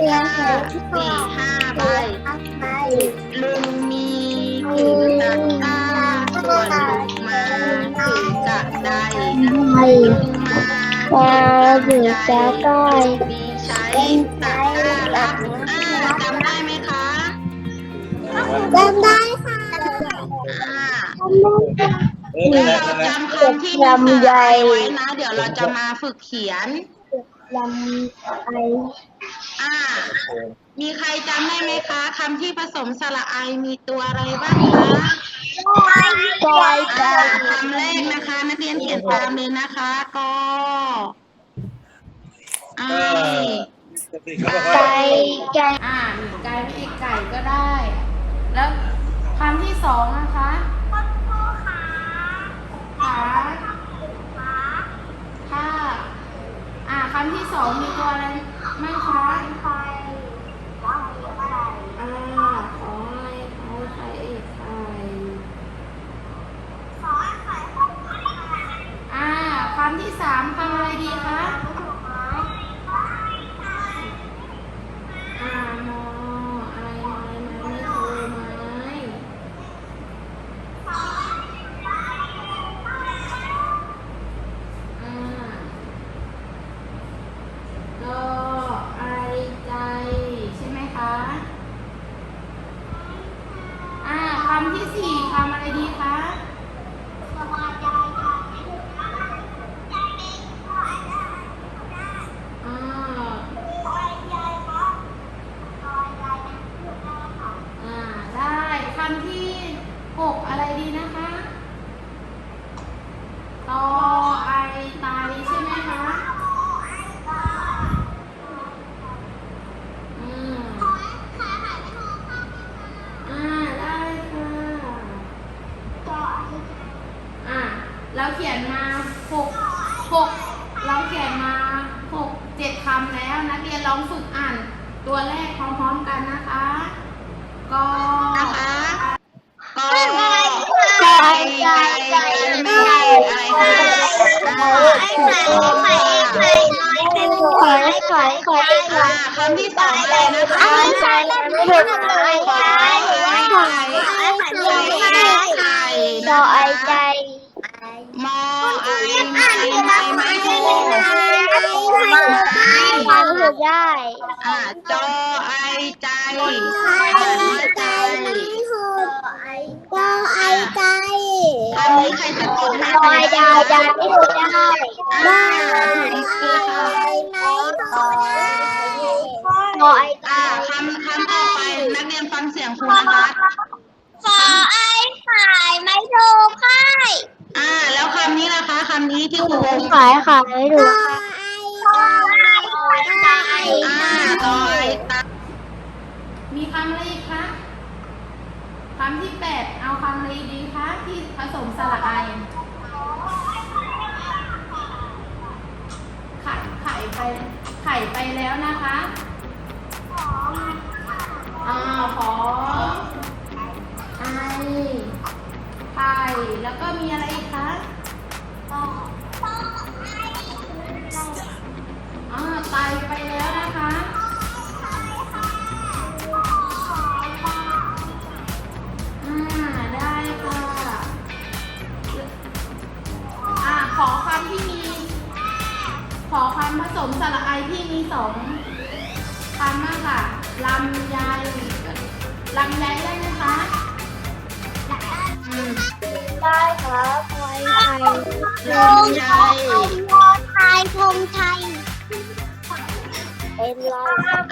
รียงไว้ห้าสี่ห้าใบลุงมีถือตะกร้าส่วนลูกมาถือกระไดไปลุงมาแกถือจะก้อยมีใช้ตะกร้ารับอ่าจำได้ไหมคะจำได้ค่ะอ่าเออแล้วนั่นแหละเราจำคำที่มีสระไอไว้นะ เดี๋ยวเราจะมาฝึกเขียน ลำไปอ่า มีใครจำได้ไหมคะคำที่ผสมสระไอมีตัวอะไรบ้างคะก้อยอ่าคำแรกนะคะ นักเรียนเขียนตามเลยนะคะกอไอสติเขาบอกไก่ว่าไก่อ่าหมีไก่ไม่ไก่ก็ได้ แล้วคำที่สองนะคะขาค่ะอ่า คำที่สองมีตัวอะไรไม่คะอ่าขออะไรขอไข่เอกไข่อ่าคำที่สามคำอะไรดีคะ อ่ามออะไรไม้ไม้ไม่โทรไม้อ่ารออะไรใจใช่ไหมคะ อ่าคำที่สี่คำอะไรดีคะ อ่า อ่าได้คำที่หกอะไรดีนะคะตอไอไตใช่ไหมคะอืมอ่าได้ค่ะอ่าเราเขียนมาหกหกเราเขียนมาหกเจ็ดคำแล้วนักเรียนลองฝึกอ่าน ตัวแรกพร้อมๆกันนะคะ ก็นะคะก็ ไก่ไก่ไก่ไม่ใช่ไข่ไข่ไข่ไข่ไข่ไข่ไข่ คำที่สองเลยนะคะไม่ใช่ไม่ถูกไข่ไข่ไข่ไข่ไข่ดอไอใจมอไอไม่ไม่ไม่ถูกมันถูกได้อ่าจอไอใจใจด คำนี้ใครสะกดให้ดอไอใจใจไม่ถูได้อ่าดอไอใจอ่าคำคำต่อไปนักเรียนฟังเสียงครูนะคะขอไอ้ขายไม่ถูกค่ายอ่า แล้วคำนี้นะคะคำนี้ที่ครูขายขายไม่ถูกไออ่าตอยตามีคำอะไรอีกคะำที่แปดเอาคำอะไรดีคะที่ผสมสระไอไข่ไข่ไปไข่ไปแล้วนะคะอ่าขอไอไข่แล้วก็มีอะไรอีกคะอ่าไตไปแล้วนะคะำมากค่ะลำไยลำไยได้ไหมคะอืมได้ครับไทยไทยลำไยไทยพงไทยเป็นไร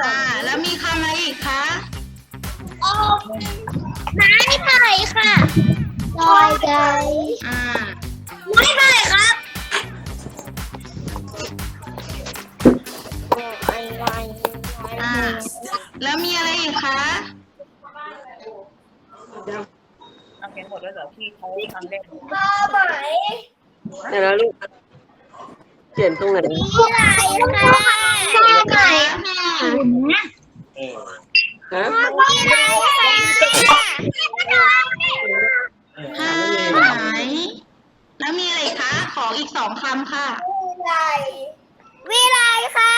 อ่าแล้วมีคำอะไรอีกคะไม้ไผ่ค่ะลอยไก่อ่าไม้ไผ่ อ่าแล้วมีอะไรอีกคะทำเขียนหมดแล้วเหรอที่เขาทำเล่นพ่อไหมเดี๋ยวนะลูกเขียนตรงไหนมีอะไรค่ะพ่อไหมเออฮะมีอะไรค่ะเออห้าไหนแล้วมีอะไรอีกคะ ขออีกสองคำค่ะ วิไลวิไลค่ะ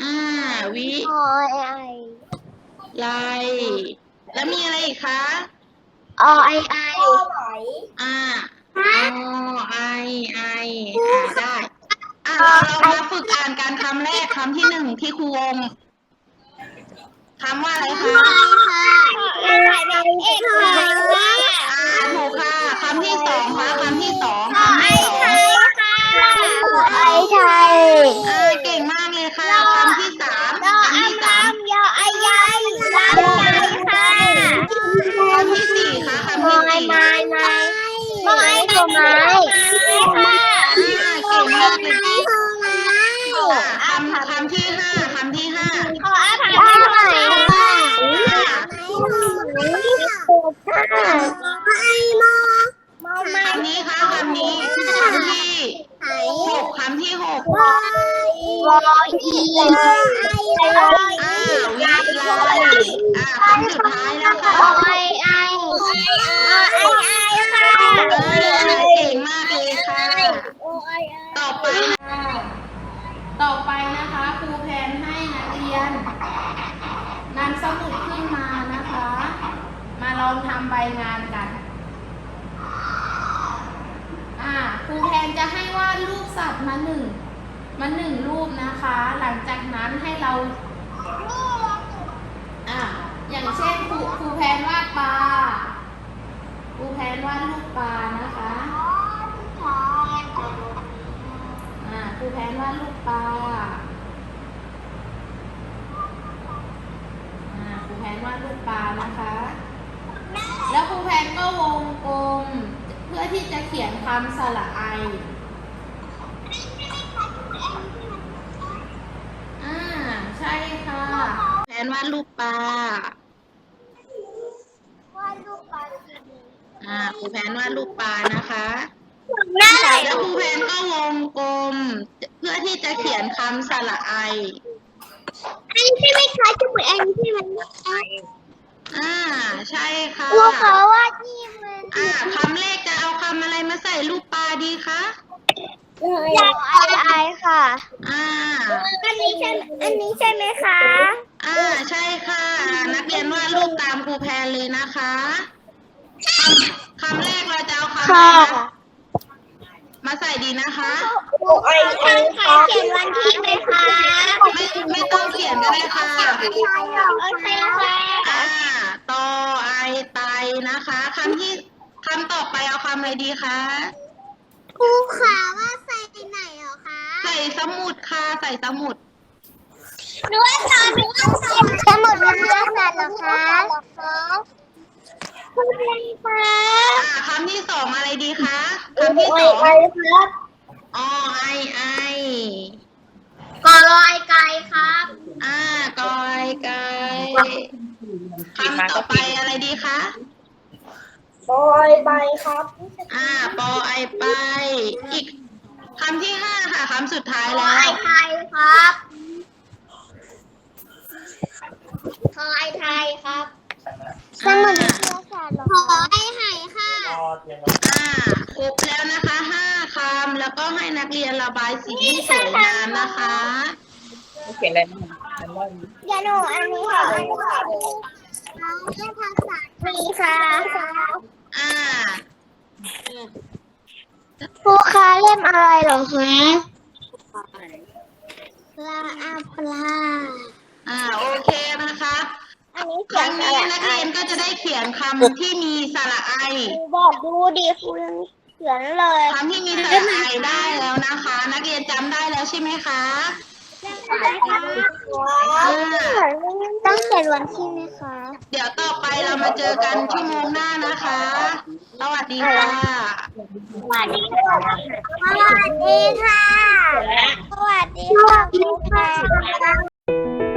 อ่า วิโอ้ยไอไลแล้วมีอะไรอีกคะอไอไอไหมอ่าอไอไออ่าได้อ่าเรามาฝึกอ่านการคำแรกคำที่หนึ่งที่ครูวงคำว่าอะไรคะค่ะไอไอเอกค่ะอ่าถูกค่ะคำที่สองคะคำที่สองไอคำที่สอง ไทยค่ะไอไทย อ่าเก่งมากเลยค่ะคำที่สาม รอ คำ อั ที่ ม สาม ลำยอไอใหญ่ลำใหญ่ค่ะ คำที่สี่ค่ะคำ ม ที่ อย สี่ ไม้ไม้ไม้ตัวไม้ค่ะ อ่าเก่งมากเลย ไม้ตัวไม้ อ่าคำคำที่ห้าคำที่ห้า ขออาหารให้หน่อยค่ะ อ่า ไอมอมอไม้ คำนี้ค่ะคำนี้คำที่ ไอ หกคำที่หก วอยอีไอไอ อ่าวิไลอ่าคำสุดท้ายนะคะ ไอไอไอไอค่ะ อ่าเก่งมากเลยค่ะ ต่อไปนะคะต่อไปนะคะครูแพนให้นักเรียนนำสมุดขึ้นมานะคะ มาลองทำใบงานกันอ่าครูแพนจะให้วาดรูปสัตว์มาหนึ่งมาหนึ่งรูปนะคะ หลังจากนั้นให้เราอ่าอย่างเช่นครูครูแพนวาดปลาครูแพนวาดรูปปลานะคะ ครูแพนวาดรูปปลาอ่าครูแพนวาดรูปปลานะคะ แล้วครูแพนก็วงกลมเพื่อที่จะเขียนคำสระไออ่าใช่ค่ะแผนวาดรูปปลาอ่าครูแผนวาดรูปปลานะคะ แล้วครูแผนก็วงกลม เพื่อที่จะเขียนคำสระไอ อันนี้ใช่ไหมคะจะเหมือนอันนี้ใช่ไหมอ่า ใช่ค่ะครูเขาว่าที่มันอ่าคำแรกจะเอาคำอะไรมาใส่รูปปลาดีคะอยาวไอไอค่ะ อ่า อันนี้ใช่อันนี้ใช่ไหมคะ อ่า ใช่ค่ะ นักเรียนวาดรูปตามครูแพนเลยนะคะคำคำแรกเราจะเอาคำอะไรนะ มาใส่ดีนะคะ ไอไอค่ะเขียนวันที่ไหมคะไม่ไม่ต้องเขียนก็ได้ค่ะ โอเคค่ะอ่าตอไอไตนะคะคำที่คำต่อไปเอาคำอะไรดีคะครูขาว่าใส่ไหนเหรอคะใส่สมุดค่ะใส่สมุดหนูว่าสอนหนูว่าสอนสมุดวิทยาศาสตร์เหรอคะ คุณอะไรคะอ่าคำที่สองอะไรดีคะคำที่สองครับอไอไอกอลอยไก่ครับ อ่ากอยไกคำต่อไปอะไรดีคะบอยใบครับ อ่าปอไอไป อีกคำที่ห้าค่ะคำสุดท้ายบแล้อวยไทยครับบอยไทยครับ สมุดวิทยาศาสตร์ขอไอ้ไห่ค่ะรอเตรียมอ่าครบแล้วนะคะห้าคำแล้วก็ให้นักเรียนระบายสีให้สวยงามนะคะเขาเขียนอะไรบ้างอันว่าอย่าหนูอันนี้ค่ะอันนี้ค่ะให้ภาษามีค่ะอ่าครูคะเล่มอะไรเหรอคะปลาอาปลาอ่าโอเคนะคะ อันนี้เขียรั้งนี้นักเรียนก็จะได้เขียนคำที่มีสระไอครูบอกดูดิครูเขียนเลยคำที่มีสระไอได้แล้วนะคะ นักเรียนจำได้แล้วใช่ไหมคะ ต้องเขียนวันที่ไหมคะ เดี๋ยวต่อไปเรามาเจอกันชั่วโมงหน้านะคะ สวัสดีค่ะ สวัสดีค่ะ สวัสดีค่ะ สวัสดีค่ะ